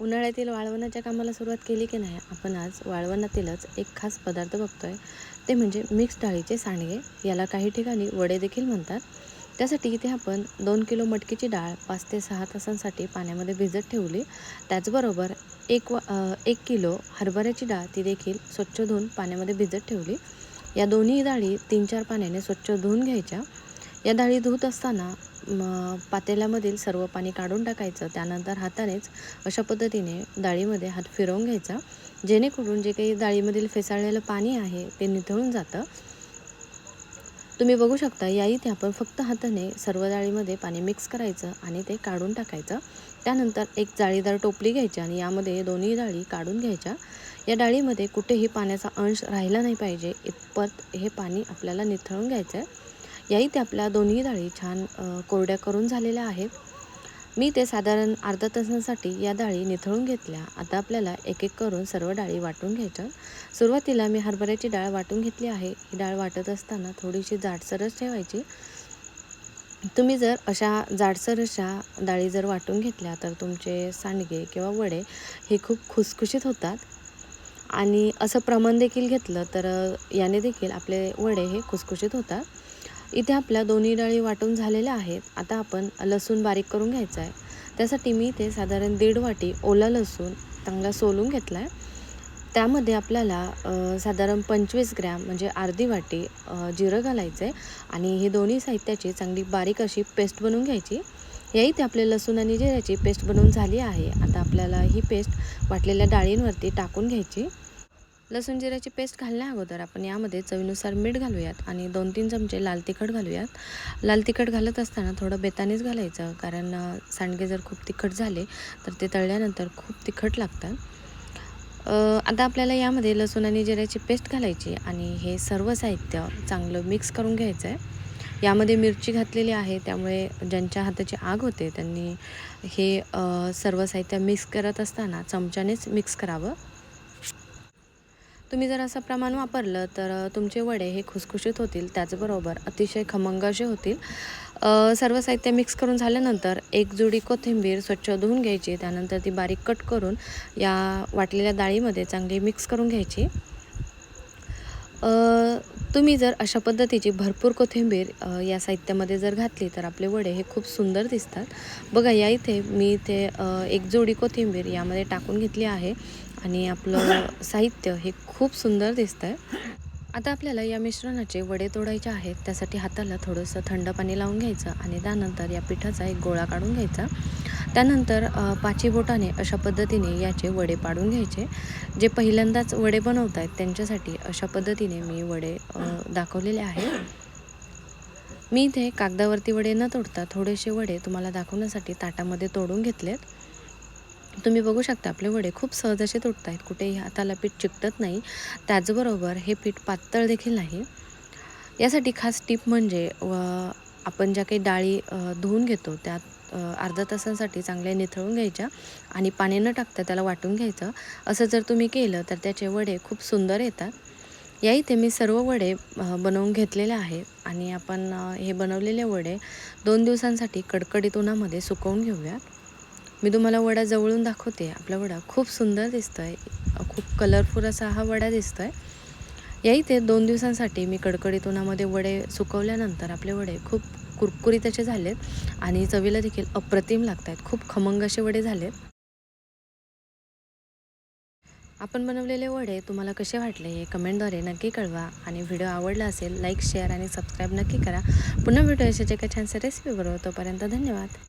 उन्हाळ्यातील वाळवणाच्या कामाला सुरुवात केली की नाही आपण आज वाळवणातीलच एक खास पदार्थ बघतोय. ते म्हणजे मिक्स डाळीचे सांडगे. याला काही ठिकाणी वडे देखील म्हणतात. त्यासाठी इथे आपण दोन किलो मटकीची डाळ पाच ते सहा तासांसाठी पाण्यामध्ये भिजत ठेवली. त्याचबरोबर एक व एक किलो हरभऱ्याची डाळ ती देखील स्वच्छ धुवून पाण्यामध्ये भिजत ठेवली. या दोन्ही डाळी तीन चार पाण्याने स्वच्छ धुवून घ्यायच्या. या डाळी धुत असताना म, पातेल्यामधील सर्व पाणी काढून टाकायचं. त्यानंतर हातानेच अशा पद्धतीने डाळीमध्ये हात फिरवून घ्यायचा. जेणेकरून जे काही डाळीमधील फेसाळलेलं पाणी आहे ते निथळून जातं. तुम्ही बघू शकता या इथे आपण फक्त हाताने सर्व डाळीमध्ये पाणी मिक्स करायचं आणि ते काढून टाकायचं. त्यानंतर एक जाळीदार टोपली घ्यायची आणि यामध्ये दोन्ही डाळी काढून घ्यायच्या. या डाळीमध्ये कुठेही पाण्याचा अंश राहिला नाही पाहिजे. इतपत हे पाणी आपल्याला निथळून घ्यायचं आहे या इथे आपल्या दोन्ही डाळी छान कोरड्या करून झालेल्या आहेत. मी ते साधारण अर्धा तासांसाठी या डाळी निथळून घेतल्या. आता आपल्याला एक एक करून सर्व डाळी वाटून घ्यायच्या. सुरुवातीला मी हरभऱ्याची डाळ वाटून घेतली आहे. ही डाळ वाटत असताना थोडीशी जाडसरच ठेवायची. तुम्ही जर अशा जाडसर अशा डाळी जर वाटून घेतल्या तर तुमचे सांडगे किंवा वडे हे खूप खुसखुशीत होतात. आणि असं प्रमाण देखील घेतलं तर याने देखील आपले वडे हे खुसखुशीत होतात. इथे आपल्या दोन्ही डाळी वाटून झालेल्या आहेत. आता आपण लसूण बारीक करून घ्यायचा आहे त्यासाठी मी इथे साधारण दीड वाटी ओला लसूण चांगला सोलून घेतला आहे त्यामध्ये आपल्याला साधारण पंचवीस ग्रॅम म्हणजे अर्धी वाटी जिरं घालायचं आहे आणि हे दोन्ही साहित्याची चांगली बारीक अशी पेस्ट बनवून घ्यायची. या इथे आपले लसूण आणि जिऱ्याची पेस्ट बनवून झाली आहे. आता आपल्याला ही पेस्ट वाटलेल्या डाळींवरती टाकून घ्यायची. लसूण जिऱ्याची पेस्ट घालण्या अगोदर आपण यामध्ये चवीनुसार मीठ घालूयात आणि दोन तीन चमचे लाल तिखट घालूयात. लाल तिखट घालत असताना थोडं बेतानेच घालायचं कारण सांडगे जर खूप तिखट झाले तर ते तळल्यानंतर खूप तिखट लागतात. आता आपल्याला यामध्ये लसूण आणि जिऱ्याची पेस्ट घालायची आणि हे सर्व साहित्य चांगलं मिक्स करून घ्यायचं आहे यामध्ये मिरची घातलेली आहे त्यामुळे ज्यांच्या हाताची आग होते त्यांनी हे सर्व साहित्य मिक्स करत असताना चमच्यानेच मिक्स करावं. तुम्ही जर असं प्रमाण वापरलं तर तुमचे वडे हे खुसखुशीत होतील त्याचबरोबर अतिशय खमंग असे होतील. सर्व साहित्य मिक्स करून झाल्यानंतर एक जुडी कोथिंबीर स्वच्छ धुवून घ्यायची त्यानंतर ती बारीक कट करून या वाटलेल्या डाळीमध्ये चांगली मिक्स करून घ्यायची. तुम्ही जर अशा पद्धतीची भरपूर कोथिंबीर या साहित्यामध्ये जर घातली तर आपले वडे हे खूप सुंदर दिसतात. बघा या इथे मी इथे एक जोडी कोथिंबीर यामध्ये टाकून घेतली आहे आणि आपलं साहित्य हे खूप सुंदर दिसतं आहे आता आपल्याला या मिश्रणाचे वडे तोडायचे आहेत. त्यासाठी हाताला थोडंसं थंड पाणी लावून घ्यायचं आणि त्यानंतर या पिठाचा एक गोळा काढून घ्यायचा. त्यानंतर पाची बोटाने अशा पद्धतीने याचे वडे पाडून घ्यायचे. जे पहिल्यांदाच वडे बनवत आहेत त्यांच्यासाठी अशा पद्धतीने मी वडे दाखवलेले आहेत. मी इथे कागदावरती वडे न तोडता थोडेसे वडे तुम्हाला दाखवण्यासाठी ताटामध्ये तोडून घेतलेत. तुम्ही बघू शकता आपले वडे खूप सहज असे तुटत आहेत कुठेही हाताला पीठ चिकटत नाही. त्याचबरोबर हे पीठ पातळ देखील नाही. यासाठी खास टीप म्हणजे व आपण ज्या काही डाळी धुवून घेतो त्यात अर्धा तासासाठी चांगल्या निथळून घ्यायच्या आणि पाणी न टाकता त्याला वाटून घ्यायचं. असं जर तुम्ही केलं तर त्याचे वडे खूप सुंदर येतात. या इथे मी सर्व वडे बनवून घेतलेले आहे आणि आपण हे बनवलेले वडे दोन दिवसांसाठी कडकडीत उन्हामध्ये सुकवून घेऊयात. मी तुम्हाला वडा जवळून दाखवते. आपला वडा खूप सुंदर दिसतो आहे खूप कलरफुल असा हा वडा दिसतो आहे या इथे दोन दिवसांसाठी मी कडकडीत उन्हामध्ये वडे सुकवल्यानंतर आपले वडे खूप कुरकुरीत असे झालेत आणि चवीला देखील अप्रतिम लागत आहेत खूप खमंग असे वडे झालेत. आपण बनवलेले वडे तुम्हाला कसे वाटले हे कमेंटद्वारे नक्की कळवा. आणि व्हिडिओ आवडला असेल लाईक शेअर आणि सबस्क्राईब नक्की करा. पुन्हा भेटूया अशाच एका छानशा रेसिपीबरोबर तोपर्यंत धन्यवाद.